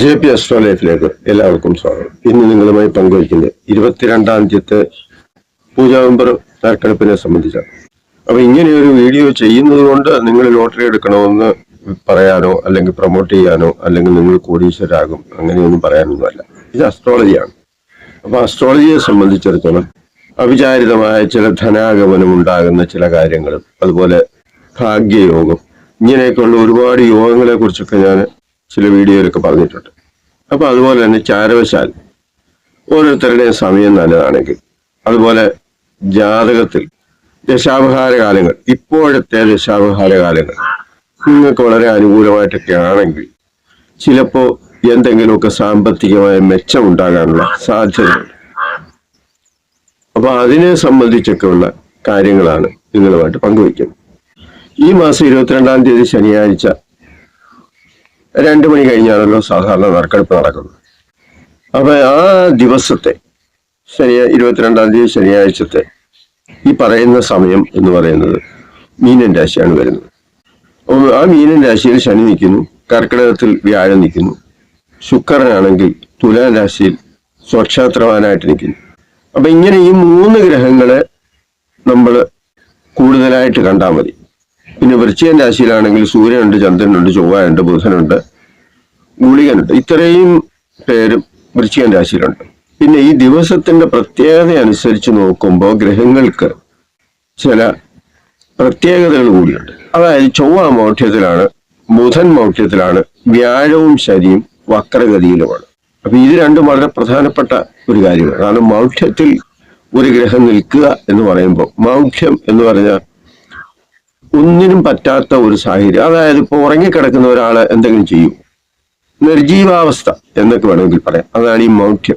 J P astro ലൈഫിലേക്ക് എല്ലാവർക്കും സ്വാഗതം. ഇന്ന് നിങ്ങളുമായി പങ്കുവയ്ക്കുന്നത് ഇരുപത്തിരണ്ടാം തീയതി പൂജാവമ്പർ നറുക്കെടുപ്പിനെ സംബന്ധിച്ചാണ്. അപ്പൊ ഇങ്ങനെയൊരു വീഡിയോ ചെയ്യുന്നത് കൊണ്ട് നിങ്ങൾ ലോട്ടറി എടുക്കണമെന്ന് പറയാനോ അല്ലെങ്കിൽ പ്രൊമോട്ട് ചെയ്യാനോ അല്ലെങ്കിൽ നിങ്ങൾ കോടീശ്വരാകും അങ്ങനെയൊന്നും പറയാനൊന്നുമല്ല. ഇത് അസ്ട്രോളജിയാണ് അപ്പൊ അസ്ട്രോളജിയെ സംബന്ധിച്ചിടത്തോളം അവിചാരിതമായ ചില ധനാഗമനം ഉണ്ടാകുന്ന ചില കാര്യങ്ങളും അതുപോലെ ഭാഗ്യയോഗം ഇങ്ങനെയൊക്കെയുള്ള ഒരുപാട് യോഗങ്ങളെ കുറിച്ചൊക്കെ ഞാൻ ചില വീഡിയോയിലൊക്കെ പറഞ്ഞിട്ടുണ്ട്. അപ്പോൾ അതുപോലെ തന്നെ ചാരവശാൽ ഓരോരുത്തരുടെയും സമയം നല്ലതാണെങ്കിൽ അതുപോലെ ജാതകത്തിൽ ദശാപഹാര കാലങ്ങൾ ഇപ്പോഴത്തെ ദശാപഹാര കാലങ്ങൾ നിങ്ങൾക്ക് വളരെ അനുകൂലമായിട്ടൊക്കെ ആണെങ്കിൽ ചിലപ്പോ എന്തെങ്കിലുമൊക്കെ സാമ്പത്തികമായ മെച്ചം ഉണ്ടാകാനുള്ള സാധ്യതയുണ്ട്. അപ്പോൾ അതിനെ സംബന്ധിച്ചൊക്കെയുള്ള കാര്യങ്ങളാണ് നിങ്ങളുമായിട്ട് പങ്കുവയ്ക്കുന്നത്. ഈ മാസം ഇരുപത്തിരണ്ടാം തീയതി ശനിയാഴ്ച രണ്ടു മണി കഴിഞ്ഞാണല്ലോ സാധാരണ നറുക്കെടുപ്പ് നടക്കുന്നത്. അപ്പൊ ആ ദിവസത്തെ ശനിയാ ഇരുപത്തിരണ്ടാം തീയതി ശനിയാഴ്ചത്തെ ഈ പറയുന്ന സമയം എന്ന് പറയുന്നത് മീനൻ രാശിയാണ് വരുന്നത്. അപ്പോൾ ആ മീനൻ രാശിയിൽ ശനി നിൽക്കുന്നു കർക്കിടകത്തിൽ വ്യാഴം നിൽക്കുന്നു ശുക്രനാണെങ്കിൽ തുലാരാശിയിൽ സ്വക്ഷേത്രവാനായിട്ട് നിൽക്കുന്നു. അപ്പൊ ഇങ്ങനെ ഈ മൂന്ന് ഗ്രഹങ്ങളെ നമ്മൾ കൂടുതലായിട്ട് കണ്ടാൽ മതി. പിന്നെ വൃശ്ചികൻ രാശിയിലാണെങ്കിൽ സൂര്യനുണ്ട് ചന്ദ്രനുണ്ട് ചൊവ്വയുണ്ട് ബുധനുണ്ട് ഗുളികനുണ്ട് ഇത്രയും പേരും വൃശ്ചികൻ രാശിയിലുണ്ട്. പിന്നെ ഈ ദിവസത്തിന്റെ പ്രത്യേകത അനുസരിച്ച് നോക്കുമ്പോൾ ഗ്രഹങ്ങൾക്ക് ചില പ്രത്യേകതകൾ കൂടിയുണ്ട്. അതായത് ചൊവ്വ മൗഢ്യത്തിലാണ് ബുധൻ മൗഢ്യത്തിലാണ് വ്യാഴവും ശരിയും വക്രഗതിയിലുമാണ്. അപ്പൊ ഇത് രണ്ടും വളരെ പ്രധാനപ്പെട്ട ഒരു കാര്യമാണ്. കാരണം മൗഢ്യത്തിൽ ഒരു ഗ്രഹം നിൽക്കുക എന്ന് പറയുമ്പോൾ മൗഢ്യം എന്ന് പറഞ്ഞാൽ ഒന്നിനും പറ്റാത്ത ഒരു സാഹചര്യം. അതായത് ഇപ്പൊ ഉറങ്ങിക്കിടക്കുന്ന ഒരാൾ എന്തെങ്കിലും ചെയ്യും. നിർജീവാവസ്ഥ എന്നൊക്കെ വേണമെങ്കിൽ പറയാം. അതാണ് ഈ മൗഢ്യം.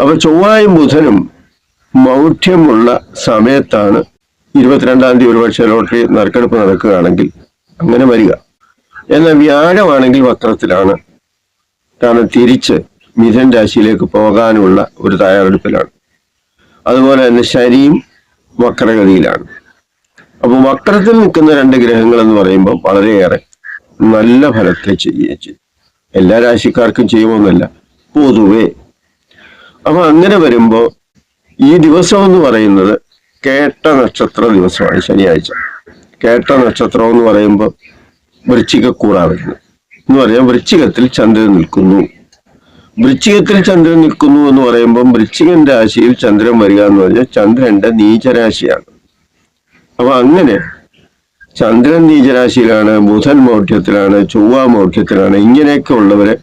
അപ്പൊ ചൊവ്വായും ബുധനും മൗഢ്യമുള്ള സമയത്താണ് ഇരുപത്തിരണ്ടാം തീയതി ഒരുപക്ഷെ ലോട്ടറി നറുക്കെടുപ്പ് നടക്കുകയാണെങ്കിൽ അങ്ങനെ വരിക. എന്നാൽ വ്യാഴമാണെങ്കിൽ വക്രത്തിലാണ്. കാരണം തിരിച്ച് മിഥൻ രാശിയിലേക്ക് പോകാനുള്ള ഒരു തയ്യാറെടുപ്പിലാണ്. അതുപോലെ തന്നെ ശനിയും വക്രഗതിയിലാണ്. അപ്പൊ വക്രത്തിൽ നിൽക്കുന്ന രണ്ട് ഗ്രഹങ്ങൾ എന്ന് പറയുമ്പോൾ വളരെയേറെ നല്ല ഫലത്തെ ചെയ്യുകയും ചെയ്യും. എല്ലാ രാശിക്കാർക്കും ചെയ്യുമെന്നല്ല പൊതുവെ. അപ്പൊ അങ്ങനെ വരുമ്പോ ഈ ദിവസം എന്ന് പറയുന്നത് കേട്ട നക്ഷത്ര ദിവസമാണ് ശനിയാഴ്ച. കേട്ട നക്ഷത്രം എന്ന് പറയുമ്പോൾ വൃശ്ചിക വരുന്നത് എന്ന് പറയാം വൃശ്ചികത്തിൽ ചന്ദ്രൻ നിൽക്കുന്നു. വൃശ്ചികത്തിൽ ചന്ദ്രൻ നിൽക്കുന്നു എന്ന് പറയുമ്പോൾ വൃശ്ചികൻ രാശിയിൽ ചന്ദ്രൻ വരിക എന്ന് പറഞ്ഞാൽ ചന്ദ്രന്റെ നീചരാശിയാണ്. അപ്പൊ അങ്ങനെ ചന്ദ്രൻ നീചരാശിയിലാണ് ബുധൻ മൗഢ്യത്തിലാണ് ചൊവ്വ മൗഢ്യത്തിലാണ് ഇങ്ങനെയൊക്കെ ഉള്ളവരെ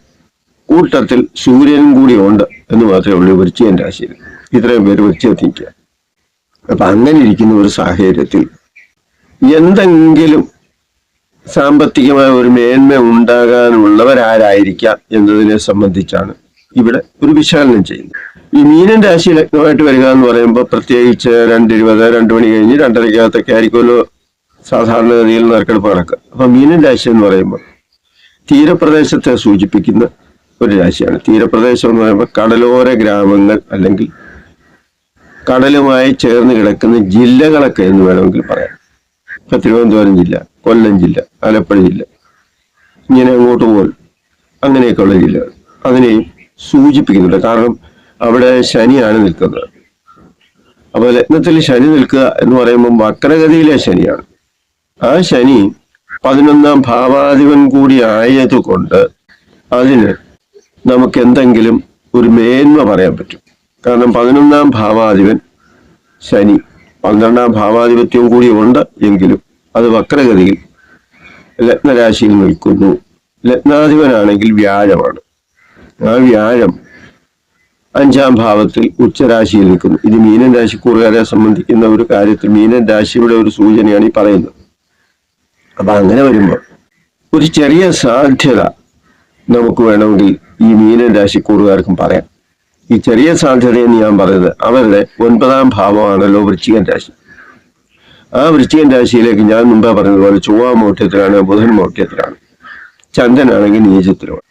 കൂട്ടത്തിൽ സൂര്യനും കൂടി ഉണ്ട് എന്ന് മാത്രമേ ഉള്ളൂ വൃശ്ചികൻ രാശിയിൽ. ഇത്രയും പേര് വൃശ്ചികത്തിൽ നിൽക്കുക അപ്പൊ അങ്ങനെ ഇരിക്കുന്ന ഒരു സാഹചര്യത്തിൽ എന്തെങ്കിലും സാമ്പത്തികമായ ഒരു മേന്മ ഉണ്ടാകാനുള്ളവരാരായിരിക്കാം എന്നതിനെ സംബന്ധിച്ചാണ് ഇവിടെ ഒരു വിശകലനം ചെയ്യുന്നത്. ഈ മീനൻ രാശി ലഗ്നമായിട്ട് വരിക എന്ന് പറയുമ്പോൾ പ്രത്യേകിച്ച് രണ്ട് ഇരുപത് രണ്ട് മണി കഴിഞ്ഞ് രണ്ടരയ്ക്കകത്തൊക്കെ ആയിരിക്കുമല്ലോ സാധാരണഗതിയിൽ നറുക്കെടുപ്പ് നടക്കുക അപ്പൊ മീനൻ രാശി എന്ന് പറയുമ്പോൾ തീരപ്രദേശത്തെ സൂചിപ്പിക്കുന്ന ഒരു രാശിയാണ്. തീരപ്രദേശം എന്ന് പറയുമ്പോൾ കടലോര ഗ്രാമങ്ങൾ അല്ലെങ്കിൽ കടലുമായി ചേർന്ന് കിടക്കുന്ന ജില്ലകളൊക്കെ എന്ന് വേണമെങ്കിൽ പറയാം. ഇപ്പൊ തിരുവനന്തപുരം ജില്ല കൊല്ലം ജില്ല ആലപ്പുഴ ജില്ല ഇങ്ങനെ അങ്ങോട്ട് പോലും അങ്ങനെയൊക്കെയുള്ള ജില്ലകൾ. അതിനെയും സൂചിപ്പിക്കുന്നുണ്ട്. കാരണം അവിടെ ശനിയാണ് നിൽക്കുന്നത്. അപ്പൊ ലഗ്നത്തിൽ ശനി നിൽക്കുക എന്ന് പറയുമ്പോൾ വക്രഗതിയിലെ ശനിയാണ്. ആ ശനി പതിനൊന്നാം ഭാവാധിപൻ കൂടി ആയതുകൊണ്ട് അതിന് നമുക്ക് എന്തെങ്കിലും ഒരു മേന്മ പറയാൻ പറ്റും. കാരണം പതിനൊന്നാം ഭാവാധിപൻ ശനി പന്ത്രണ്ടാം ഭാവാധിപത്യവും കൂടി ഉണ്ട് എങ്കിലും അത് വക്രഗതിയിൽ ലഗ്നരാശിയിൽ നിൽക്കുന്നു. ലഗ്നാധിപനാണെങ്കിൽ വ്യാഴമാണ്. ആ വ്യാഴം അഞ്ചാം ഭാവത്തിൽ ഉച്ചരാശിയിൽ നിൽക്കുന്നു. ഇത് മീനൻ രാശിക്കൂറുകാരെ സംബന്ധിക്കുന്ന ഒരു കാര്യത്തിൽ മീനൻ രാശിയുടെ ഒരു സൂചനയാണ് ഈ പറയുന്നത്. അപ്പൊ അങ്ങനെ വരുമ്പോൾ ഒരു ചെറിയ സാധ്യത നമുക്ക് വേണമെങ്കിൽ ഈ മീനൻ രാശിക്കൂറുകാർക്കും പറയാം. ഈ ചെറിയ സാധ്യതയെന്ന് ഞാൻ പറയുന്നത് അവരുടെ ഒൻപതാം ഭാവമാണല്ലോ വൃശ്ചികൻ രാശി. ആ വൃശ്ചികൻ രാശിയിലേക്ക് ഞാൻ മുമ്പേ പറഞ്ഞതുപോലെ ചൊവ്വ മൗഢ്യത്തിലാണ് ബുധൻ മൗഢ്യത്തിലാണ് ചന്ദ്രനാണെങ്കിൽ നീചത്തിലുമാണ്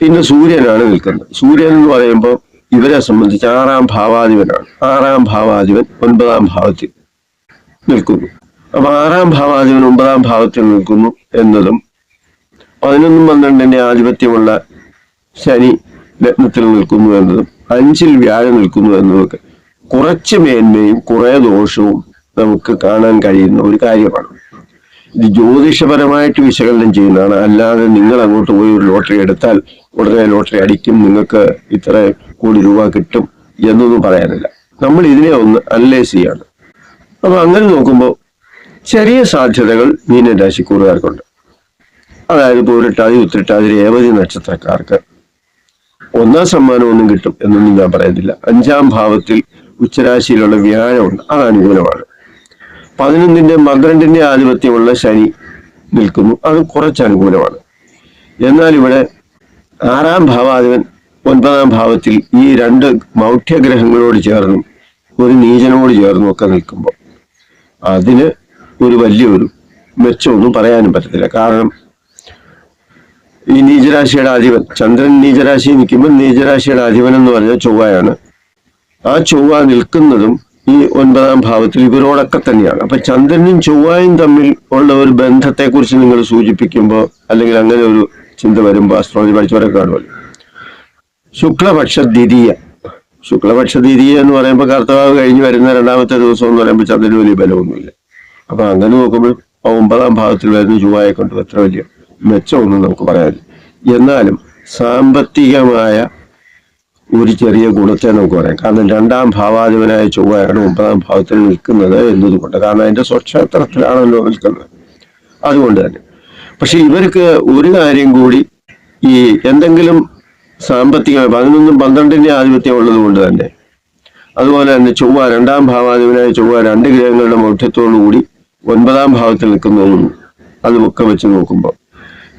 പിന്നെ സൂര്യനാണ് നിൽക്കുന്നത്. സൂര്യൻ എന്ന് പറയുമ്പോൾ ഇവരെ സംബന്ധിച്ച് ആറാം ഭാവാധിപനാണ്. ആറാം ഭാവാധിപൻ ഒൻപതാം ഭാവത്തിൽ നിൽക്കുന്നു. അപ്പൊ ആറാം ഭാവാധിപൻ ഒമ്പതാം ഭാവത്തിൽ നിൽക്കുന്നു എന്നതും പതിനൊന്നും പന്ത്രണ്ടിന്റെ ആധിപത്യമുള്ള ശനി രത്നത്തിൽ നിൽക്കുന്നു എന്നതും അഞ്ചിൽ വ്യാഴം നിൽക്കുന്നു എന്നതൊക്കെ കുറച്ച് മേന്മയും കുറെ ദോഷവും നമുക്ക് കാണാൻ കഴിയുന്ന ഒരു കാര്യമാണ്. ഇത് ജ്യോതിഷപരമായിട്ട് വിശകലനം ചെയ്യുന്നതാണ്. അല്ലാതെ നിങ്ങൾ അങ്ങോട്ട് പോയി ഒരു ലോട്ടറി എടുത്താൽ ഉടനെ ലോട്ടറി അടിക്കും. നിങ്ങൾക്ക് ഇത്ര കോടി രൂപ കിട്ടും എന്നൊന്നും പറയാനില്ല. നമ്മൾ ഇതിനെ ഒന്ന് അനലൈസ് ചെയ്യാണ്. അപ്പൊ അങ്ങനെ നോക്കുമ്പോൾ ചെറിയ സാധ്യതകൾ മീനരാശിക്കൂറുകാർക്കുണ്ട് അതായത് പൂരിട്ടാതി ഉത്തിരിട്ടാതി രേവതി നക്ഷത്രക്കാർക്ക് ഒന്നാം സമ്മാനം ഒന്നും കിട്ടും എന്നൊന്നും ഞാൻ പറയുന്നില്ല. അഞ്ചാം ഭാവത്തിൽ ഉച്ചരാശിയിലുള്ള വ്യാഴമുണ്ട്. അത് അനുകൂലമാണ്. പതിനൊന്നിന്റെ പന്ത്രണ്ടിന്റെ ആധിപത്യമുള്ള ശനി നിൽക്കുന്നു. അത് കുറച്ച് അനുകൂലമാണ്. എന്നാൽ ഇവിടെ ആറാം ഭാവാധിപൻ ഒൻപതാം ഭാവത്തിൽ ഈ രണ്ട് മൗഢ്യഗ്രഹങ്ങളോട് ചേർന്നും ഒരു നീചനോട് ചേർന്നും ഒക്കെ നിൽക്കുമ്പോൾ അതിന് ഒരു വലിയൊരു മെച്ചമൊന്നും പറയാനും പറ്റത്തില്ല. കാരണം ഈ നീചരാശിയുടെ അധിപൻ ചന്ദ്രൻ നീചരാശി നിൽക്കുമ്പോൾ നീചരാശിയുടെ അധിപൻ എന്ന് പറഞ്ഞാൽ ചൊവ്വയാണ്. ആ ചൊവ്വ നിൽക്കുന്നതും ഈ ഒൻപതാം ഭാവത്തിൽ ഇവരോടൊക്കെ തന്നെയാണ്. അപ്പൊ ചന്ദ്രനും ചൊവ്വയും തമ്മിൽ ഉള്ള ഒരു ബന്ധത്തെക്കുറിച്ച് നിങ്ങൾ സൂചിപ്പിക്കുമ്പോൾ അല്ലെങ്കിൽ അങ്ങനെ ഒരു ചിന്ത വരുമ്പോൾ അസ്ട്രോളജി പഠിച്ചവരൊക്കെ കാണുമല്ലോ. ശുക്ലപക്ഷ ദ്വിതീയ ശുക്ലപക്ഷ ദ്വിതീയ എന്ന് പറയുമ്പോൾ കർത്തവാവ് കഴിഞ്ഞ് വരുന്ന രണ്ടാമത്തെ ദിവസം എന്ന് പറയുമ്പോൾ ചന്ദ്രന് വലിയ ബലമൊന്നുമില്ല. അപ്പൊ അങ്ങനെ നോക്കുമ്പോൾ ഒമ്പതാം ഭാഗത്തിൽ വരുന്ന ചൊവ്വയെ കൊണ്ട് അത്ര വലിയ മെച്ചമൊന്നും നമുക്ക് പറയാനില്ല. എന്നാലും സാമ്പത്തികമായ ഒരു ചെറിയ ഗുണത്തെ നമുക്ക് പറയാം. കാരണം രണ്ടാം ഭാവാധിപനായ ചൊവ്വയാണ് ഒമ്പതാം ഭാവത്തിൽ നിൽക്കുന്നത് എന്നതുകൊണ്ട്. കാരണം അതിന്റെ സ്വക്ഷേത്രത്തിലാണല്ലോ നിൽക്കുന്നത്. അതുകൊണ്ട് തന്നെ. പക്ഷെ ഇവർക്ക് ഒരു കാര്യം കൂടി ഈ എന്തെങ്കിലും സാമ്പത്തിക പതിനൊന്നും പന്ത്രണ്ടിന്റെ ആധിപത്യം ഉള്ളത് കൊണ്ട് തന്നെ. അതുപോലെ തന്നെ ചൊവ്വ രണ്ടാം ഭാവാധിപനായ ചൊവ്വ രണ്ട് ഗ്രഹങ്ങളുടെ മൗഢ്യത്തോടുകൂടി ഒൻപതാം ഭാവത്തിൽ നിൽക്കുന്നതും അതുമൊക്കെ വെച്ച് നോക്കുമ്പോൾ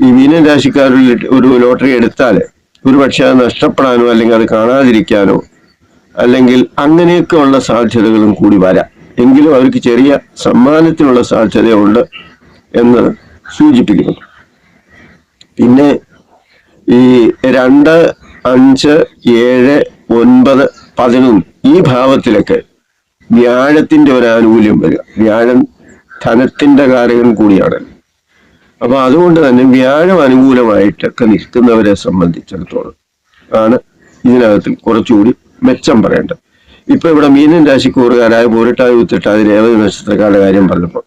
ഈ മീനൻ രാശിക്കാരിൽ ഒരു ലോട്ടറി എടുത്താൽ ഒരു പക്ഷെ അത് നഷ്ടപ്പെടാനോ അല്ലെങ്കിൽ അത് കാണാതിരിക്കാനോ അല്ലെങ്കിൽ അങ്ങനെയൊക്കെ ഉള്ള സാധ്യതകളും കൂടി വരാം. എങ്കിലും അവർക്ക് ചെറിയ സമ്മാനത്തിനുള്ള സാധ്യതയുണ്ട് എന്ന് സൂചിപ്പിക്കുന്നു. പിന്നെ ഈ രണ്ട് അഞ്ച് ഏഴ് ഒൻപത് പതിനൊന്ന് ഈ ഭാവത്തിലൊക്കെ വ്യാഴത്തിന്റെ ഒരു ആനുകൂല്യം വരിക. വ്യാഴം ധനത്തിന്റെ കാരകൻ കൂടിയാണ്. അപ്പൊ അതുകൊണ്ട് തന്നെ വ്യാഴം അനുകൂലമായിട്ടൊക്കെ നിൽക്കുന്നവരെ സംബന്ധിച്ചിടത്തോളം ആണ് ഇതിനകത്തിൽ കുറച്ചുകൂടി മെച്ചം പറയേണ്ടത്. ഇപ്പൊ ഇവിടെ മീനൻ രാശിക്കൂറുകാരായ പൂരട്ടാതി ഉത്തിട്ടാതി രേവതി നക്ഷത്രക്കാരുടെ കാര്യം പറഞ്ഞപ്പോൾ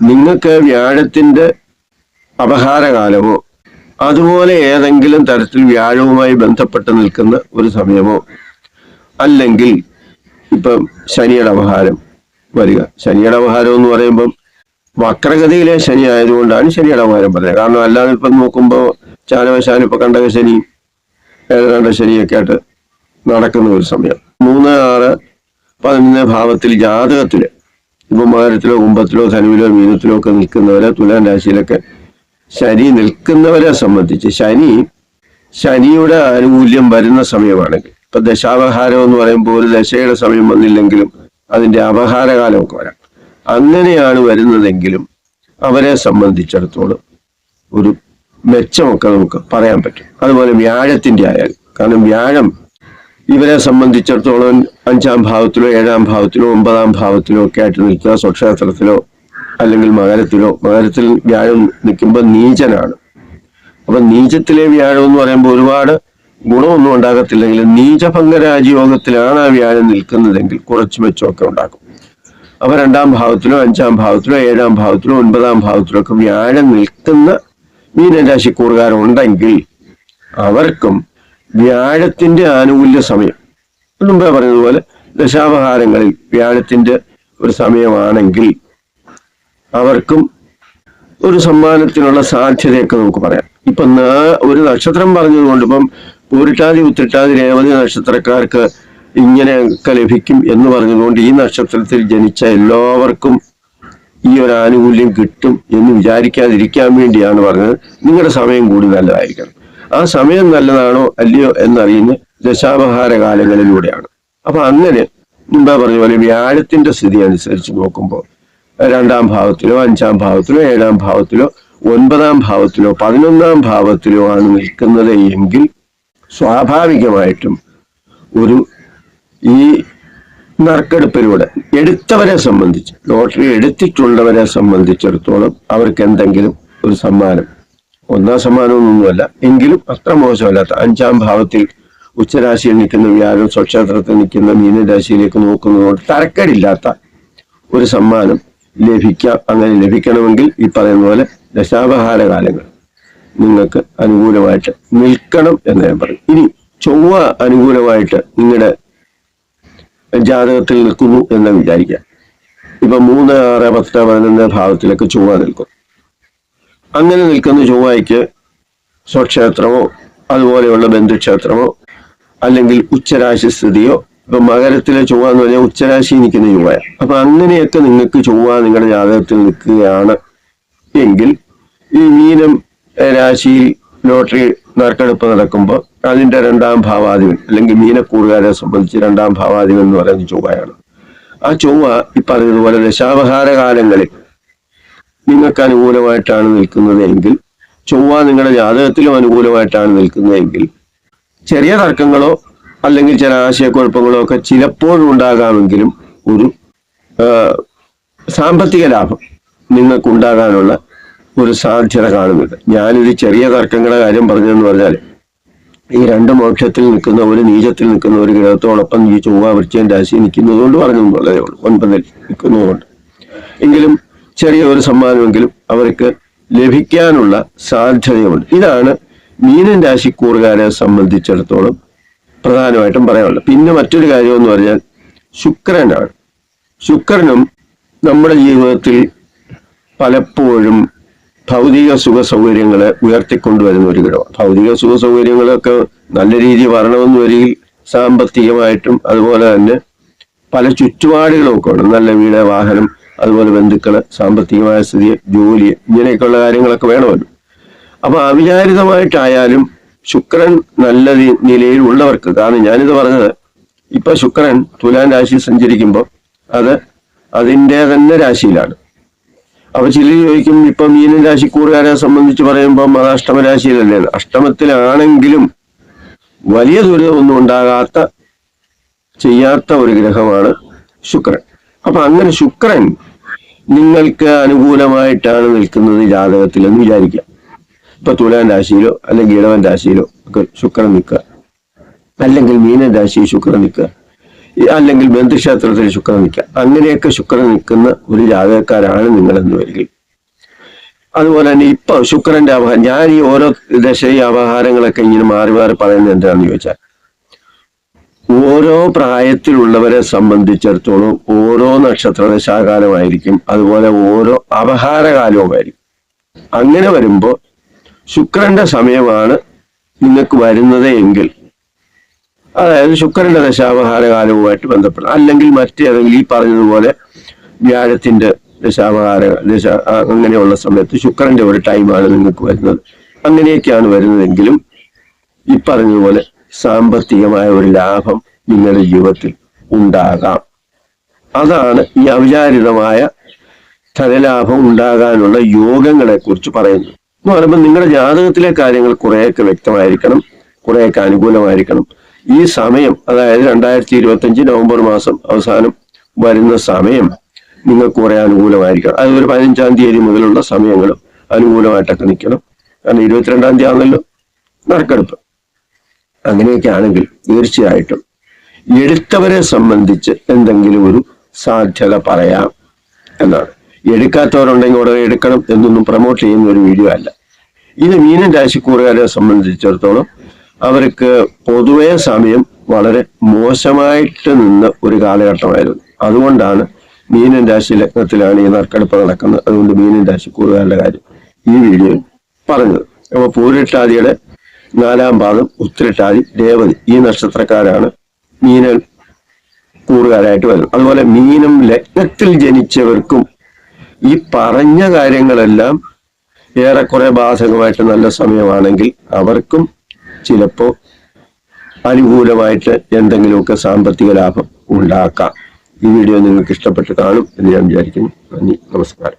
നിങ്ങൾക്ക് വ്യാഴത്തിന്റെ അപഹാരകാലമോ അതുപോലെ ഏതെങ്കിലും തരത്തിൽ വ്യാഴവുമായി ബന്ധപ്പെട്ട് നിൽക്കുന്ന ഒരു സമയമോ അല്ലെങ്കിൽ ഇപ്പം ശനിയുടെ വരിക. ശനിയുടെ എന്ന് പറയുമ്പം വക്രഗതിയിലെ ശനി ആയതുകൊണ്ടാണ് ശനിയുടെ അപഹാരം പറയുന്നത്. കാരണം അല്ലാതെ ഇപ്പം നോക്കുമ്പോൾ ചാനവശാനം ഇപ്പൊ കണ്ടക ശനി ഏഴാണ്ട ശനിയൊക്കെ ആയിട്ട് നടക്കുന്ന ഒരു സമയം. മൂന്ന് ആറ് പതിനൊന്ന് ഭാവത്തിൽ ജാതകത്തിൽ ഇപ്പം മകരത്തിലോ കുംഭത്തിലോ ധനുവിലോ മീനത്തിലോ ഒക്കെ നിൽക്കുന്നവരെ തുലാൻ രാശിയിലൊക്കെ ശനി നിൽക്കുന്നവരെ സംബന്ധിച്ച് ശനി ശനിയുടെ ആനുകൂല്യം വരുന്ന സമയമാണെങ്കിൽ ഇപ്പൊ ദശാവഹാരം എന്ന് പറയുമ്പോൾ ഒരു ദശയുടെ സമയം വന്നില്ലെങ്കിലും അതിന്റെ അപഹാരകാലമൊക്കെ വരാം. അങ്ങനെയാണ് വരുന്നതെങ്കിലും അവരെ സംബന്ധിച്ചിടത്തോളം ഒരു മെച്ചമൊക്കെ നമുക്ക് പറയാൻ പറ്റും. അതുപോലെ വ്യാഴത്തിന്റെ ആയാലും കാരണം വ്യാഴം ഇവരെ സംബന്ധിച്ചിടത്തോളം അഞ്ചാം ഭാവത്തിലോ ഏഴാം ഭാവത്തിലോ ഒമ്പതാം ഭാവത്തിലോ ഒക്കെ ആയിട്ട് നിൽക്കുക സ്വക്ഷേത്രത്തിലോ അല്ലെങ്കിൽ മകരത്തിലോ മകരത്തിൽ വ്യാഴം നിൽക്കുമ്പോൾ നീചനാണ്. അപ്പൊ നീചത്തിലെ വ്യാഴം എന്ന് പറയുമ്പോൾ ഒരുപാട് ഗുണമൊന്നും ഉണ്ടാകത്തില്ലെങ്കിൽ നീചഭംഗ രാജയോഗത്തിലാണ് ആ വ്യാഴം നിൽക്കുന്നതെങ്കിൽ കുറച്ച് മെച്ചമൊക്കെ ഉണ്ടാക്കും അപ്പൊ രണ്ടാം ഭാവത്തിലോ അഞ്ചാം ഭാവത്തിലോ ഏഴാം ഭാവത്തിലോ ഒൻപതാം ഭാവത്തിലോ ഒക്കെ വ്യാഴം നിൽക്കുന്ന മീനരാശിക്കൂറുകാരുണ്ടെങ്കിൽ അവർക്കും വ്യാഴത്തിന്റെ ആനുകൂല്യ സമയം. മുമ്പേ പറഞ്ഞതുപോലെ ദശാവഹാരങ്ങളിൽ വ്യാഴത്തിന്റെ ഒരു സമയമാണെങ്കിൽ അവർക്കും ഒരു സമ്മാനത്തിനുള്ള സാധ്യതയൊക്കെ നമുക്ക് പറയാം. ഇപ്പൊ ഒരു നക്ഷത്രം പറഞ്ഞതുകൊണ്ട് ഇപ്പം പൂരിട്ടാതി ഉത്തിട്ടാതി രേവതി നക്ഷത്രക്കാർക്ക് ഇങ്ങനെയൊക്കെ ലഭിക്കും എന്ന് പറഞ്ഞതുകൊണ്ട് ഈ നക്ഷത്രത്തിൽ ജനിച്ച എല്ലാവർക്കും ഈ ഒരു ആനുകൂല്യം കിട്ടും എന്ന് വിചാരിക്കാതിരിക്കാൻ വേണ്ടിയാണ് പറഞ്ഞത്. നിങ്ങളുടെ സമയം കൂടി നല്ലതായിരിക്കണം. ആ സമയം നല്ലതാണോ അല്ലയോ എന്നറിയുന്ന ദശാപഹാര കാലങ്ങളിലൂടെയാണ്. അപ്പൊ അങ്ങനെ മുമ്പേ പറഞ്ഞ പോലെ വ്യാഴത്തിന്റെ സ്ഥിതി അനുസരിച്ച് നോക്കുമ്പോൾ രണ്ടാം ഭാവത്തിലോ അഞ്ചാം ഭാവത്തിലോ ഏഴാം ഭാവത്തിലോ ഒൻപതാം ഭാവത്തിലോ പതിനൊന്നാം ഭാവത്തിലോ ആണ് നിൽക്കുന്നത് എങ്കിൽ സ്വാഭാവികമായിട്ടും ഒരു ഈ നറുക്കെടുപ്പിലൂടെ എടുത്തവരെ സംബന്ധിച്ച് ലോട്ടറി എടുത്തിട്ടുള്ളവരെ സംബന്ധിച്ചിടത്തോളം അവർക്ക് എന്തെങ്കിലും ഒരു സമ്മാനം. ഒന്നാം സമ്മാനമൊന്നുമല്ല എങ്കിലും അത്ര മോശമല്ലാത്ത അഞ്ചാം ഭാവത്തിൽ ഉച്ചരാശിയിൽ നിൽക്കുന്ന വ്യാഴം സ്വക്ഷേത്രത്തിൽ നിൽക്കുന്ന മീനരാശിയിലേക്ക് നോക്കുന്നതുകൊണ്ട് തരക്കേടില്ലാത്ത ഒരു സമ്മാനം ലഭിക്കാം അങ്ങനെ ലഭിക്കണമെങ്കിൽ ഈ പറയുന്ന പോലെ ദശാപഹാര കാലങ്ങൾ നിങ്ങൾക്ക് അനുകൂലമായിട്ട് നിൽക്കണം എന്ന് ഞാൻ പറയും. ഇനി ചൊവ്വ അനുകൂലമായിട്ട് നിങ്ങളുടെ ജാതകത്തിൽ നിൽക്കുന്നു എന്ന് വിചാരിക്കാം ഇപ്പൊ മൂന്ന് ആറ് പത്ത് പതിനൊന്ന് ഭാവത്തിലൊക്കെ ചൊവ്വ നിൽക്കും. അങ്ങനെ നിൽക്കുന്ന ചൊവ്വയ്ക്ക് സ്വക്ഷേത്രമോ അതുപോലെയുള്ള ബന്ധുക്ഷേത്രമോ അല്ലെങ്കിൽ ഉച്ചരാശി സ്ഥിതിയോ ഇപ്പൊ മകരത്തിലെ ചൊവ്വ എന്ന് പറഞ്ഞാൽ ഉച്ചരാശി നിൽക്കുന്ന ചൊവ്വ. അപ്പൊ അങ്ങനെയൊക്കെ നിങ്ങൾക്ക് ചൊവ്വ നിങ്ങളുടെ ജാതകത്തിൽ നിൽക്കുകയാണ് എങ്കിൽ ഈ മീനം രാശിയിൽ ലോട്ടറി നറുക്കെടുപ്പ് നടക്കുമ്പോൾ അതിന്റെ രണ്ടാം ഭാവാധിപൻ അല്ലെങ്കിൽ മീനക്കൂറുകാരെ സംബന്ധിച്ച് രണ്ടാം ഭാവാധിപൻ എന്ന് പറയുന്നത് ചൊവ്വയാണ്. ആ ചൊവ്വ ഈ പറഞ്ഞതുപോലെ ദശാവഹാര കാലങ്ങളിൽ നിങ്ങൾക്ക് അനുകൂലമായിട്ടാണ് നിൽക്കുന്നത് എങ്കിൽ ചൊവ്വ നിങ്ങളുടെ ജാതകത്തിലും അനുകൂലമായിട്ടാണ് നിൽക്കുന്നതെങ്കിൽ ചെറിയ തർക്കങ്ങളോ അല്ലെങ്കിൽ ചില ആശയക്കുഴപ്പങ്ങളോ ഒക്കെ ചിലപ്പോഴും ഉണ്ടാകാമെങ്കിലും ഒരു സാമ്പത്തിക ലാഭം നിങ്ങൾക്ക് ഉണ്ടാകാനുള്ള ഒരു സാധ്യത കാണുന്നുണ്ട്. ഞാനൊരു ചെറിയ തർക്കങ്ങളുടെ കാര്യം പറഞ്ഞതെന്ന് പറഞ്ഞാൽ ഈ രണ്ട് മോക്ഷത്തിൽ നിൽക്കുന്ന ഒരു നീചത്തിൽ നിൽക്കുന്ന ഒരു ഗ്രഹത്തോടൊപ്പം ഈ ചൊവ്വ വൃശ്ചികൻ രാശി നിൽക്കുന്നതുകൊണ്ട് പറഞ്ഞു വളരെ ഒൻപതിൽ നിൽക്കുന്നതുകൊണ്ട്. എങ്കിലും ചെറിയ ഒരു സമ്മാനമെങ്കിലും അവർക്ക് ലഭിക്കാനുള്ള സാധ്യതയുണ്ട്. ഇതാണ് മീനൻ രാശിക്കൂറുകാരെ സംബന്ധിച്ചിടത്തോളം പ്രധാനമായിട്ടും പറയാനുള്ളത്. പിന്നെ മറ്റൊരു കാര്യം എന്ന് പറഞ്ഞാൽ ശുക്രനാണ്. ശുക്രനും നമ്മുടെ ജീവിതത്തിൽ പലപ്പോഴും ഭൗതിക സുഖ സൗകര്യങ്ങളെ ഉയർത്തിക്കൊണ്ടുവരുന്ന ഒരു ഗ്രഹമാണ്. ഭൗതിക സുഖ സൗകര്യങ്ങളൊക്കെ നല്ല രീതിയിൽ വരണമെന്ന് വരികിൽ സാമ്പത്തികമായിട്ടും അതുപോലെ തന്നെ പല ചുറ്റുപാടുകളും ഒക്കെ ഉണ്ട്. നല്ല വീട് വാഹനം അതുപോലെ ബന്ധുക്കൾ സാമ്പത്തികമായ സ്ഥിതി ജോലി ഇങ്ങനെയൊക്കെയുള്ള കാര്യങ്ങളൊക്കെ വേണമല്ലോ. അപ്പൊ അവിചാരിതമായിട്ടായാലും ശുക്രൻ നല്ല നിലയിൽ ഉള്ളവർക്ക് കാരണം ഞാനിത് പറഞ്ഞത് ഇപ്പൊ ശുക്രൻ തുലാൻ രാശി സഞ്ചരിക്കുമ്പോൾ അത് അതിന്റെ തന്നെ രാശിയിലാണ്. അപ്പൊ ചിലർ ചോദിക്കും ഇപ്പൊ മീനൻ രാശിക്കൂറുകാരെ സംബന്ധിച്ച് പറയുമ്പോൾ അത് അഷ്ടമരാശിയിലല്ലേ രാശിയിലല്ലേ? അഷ്ടമത്തിലാണെങ്കിലും വലിയ ദുരിതമൊന്നും ഉണ്ടാകാത്ത ചെയ്യാത്ത ഒരു ഗ്രഹമാണ് ശുക്രൻ. അപ്പൊ അങ്ങനെ ശുക്രൻ നിങ്ങൾക്ക് അനുകൂലമായിട്ടാണ് നിൽക്കുന്നത് ജാതകത്തിൽ എന്ന് വിചാരിക്കാം. ഇപ്പൊ തുലാൻ രാശിയിലോ അല്ലെങ്കിൽ ഇടവൻ രാശിയിലോ ഒക്കെ ശുക്രൻ നിൽക്കുക. അല്ലെങ്കിൽ മീനൻ രാശിയിൽ ശുക്രൻ നിൽക്കുക. അല്ലെങ്കിൽ ബന്ധുക്ഷേത്രത്തിൽ ശുക്രൻ നിൽക്കുക. അങ്ങനെയൊക്കെ ശുക്രൻ നിൽക്കുന്ന ഒരു ജാതകക്കാരാണ് നിങ്ങളെന്ന് വരിക അതുപോലെ തന്നെ ഇപ്പൊ ശുക്രന്റെ അപഹാരം ഞാൻ ഈ ഓരോ ദശയും അപഹാരങ്ങളൊക്കെ ഇങ്ങനെ മാറി മാറി പറയുന്നത് എന്താണെന്ന് ചോദിച്ചാൽ ഓരോ പ്രായത്തിലുള്ളവരെ സംബന്ധിച്ചിടത്തോളം ഓരോ നക്ഷത്ര ദശാകാലമായിരിക്കും അതുപോലെ ഓരോ അപഹാരകാലവുമായിരിക്കും അങ്ങനെ വരുമ്പോൾ ശുക്രന്റെ സമയമാണ് നിങ്ങൾക്ക് വരുന്നത് എങ്കിൽ. അതായത് ശുക്രന്റെ ദശാപഹാര കാലവുമായിട്ട് ബന്ധപ്പെടണം. അല്ലെങ്കിൽ മറ്റേതെങ്കിലും ഈ പറഞ്ഞതുപോലെ വ്യാഴത്തിന്റെ ദശാപഹാര ദശ അങ്ങനെയുള്ള സമയത്ത് ശുക്രന്റെ ഒരു ടൈമാണ് നിങ്ങൾക്ക് വരുന്നത്. അങ്ങനെയൊക്കെയാണ് വരുന്നതെങ്കിലും ഈ പറഞ്ഞതുപോലെ സാമ്പത്തികമായ ഒരു ലാഭം നിങ്ങളുടെ ജീവിതത്തിൽ ഉണ്ടാകാം. അതാണ് ഈ അവിചാരിതമായ ധനലാഭം ഉണ്ടാകാനുള്ള യോഗങ്ങളെ കുറിച്ച് പറയുന്നത്. എന്ന് പറയുമ്പോൾ നിങ്ങളുടെ ജാതകത്തിലെ കാര്യങ്ങൾ കുറേയൊക്കെ വ്യക്തമായിരിക്കണം കുറേയൊക്കെ അനുകൂലമായിരിക്കണം. ഈ സമയം അതായത് രണ്ടായിരത്തി ഇരുപത്തി അഞ്ച് നവംബർ മാസം അവസാനം വരുന്ന സമയം നിങ്ങൾക്ക് കുറെ അനുകൂലമായിരിക്കണം. അത് ഒരു പതിനഞ്ചാം തീയതി മുതലുള്ള സമയങ്ങളും അനുകൂലമായിട്ടൊക്കെ നിൽക്കണം. കാരണം ഇരുപത്തിരണ്ടാം തീയതി ആണല്ലോ നറുക്കെടുപ്പ്. അങ്ങനെയൊക്കെ ആണെങ്കിൽ തീർച്ചയായിട്ടും എടുത്തവരെ സംബന്ധിച്ച് എന്തെങ്കിലും ഒരു സാധ്യത പറയാം എന്നാണ്. എടുക്കാത്തവരുണ്ടെങ്കിൽ ഉടനെ എടുക്കണം എന്നൊന്നും പ്രൊമോട്ട് ചെയ്യുന്ന ഒരു വീഡിയോ അല്ല. ഇത് മീനൻ രാശിക്കൂറുകാരെ സംബന്ധിച്ചിടത്തോളം അവർക്ക് പൊതുവേ സമയം വളരെ മോശമായിട്ട് നിന്ന ഒരു കാലഘട്ടമായിരുന്നു. അതുകൊണ്ടാണ് മീനൻ രാശി ലഗ്നത്തിലാണ് ഈ നറുക്കെടുപ്പ് നടക്കുന്നത്. അതുകൊണ്ട് മീനൻ രാശിക്കൂറുകാരുടെ കാര്യം ഈ വീഡിയോ പറഞ്ഞത്. അപ്പൊ പൂരിട്ടാദിയുടെ നാലാം പാദം ഉത്തിരട്ടാതി രേവതി ഈ നക്ഷത്രക്കാരാണ് മീനൻ കൂറുകാരായിട്ട് വരുന്നത്. അതുപോലെ മീനം ലഗ്നത്തിൽ ജനിച്ചവർക്കും ഈ പറഞ്ഞ കാര്യങ്ങളെല്ലാം ഏറെക്കുറെ ബാധകമായിട്ട് നല്ല സമയമാണെങ്കിൽ അവർക്കും ചിലപ്പോ അനുകൂലമായിട്ട് എന്തെങ്കിലുമൊക്കെ സാമ്പത്തിക ലാഭം ഉണ്ടാക്കാം. ഈ വീഡിയോ നിങ്ങൾക്ക് ഇഷ്ടപ്പെട്ട് കാണും എന്ന് ഞാൻ വിചാരിക്കുന്നു. നന്ദി. നമസ്കാരം.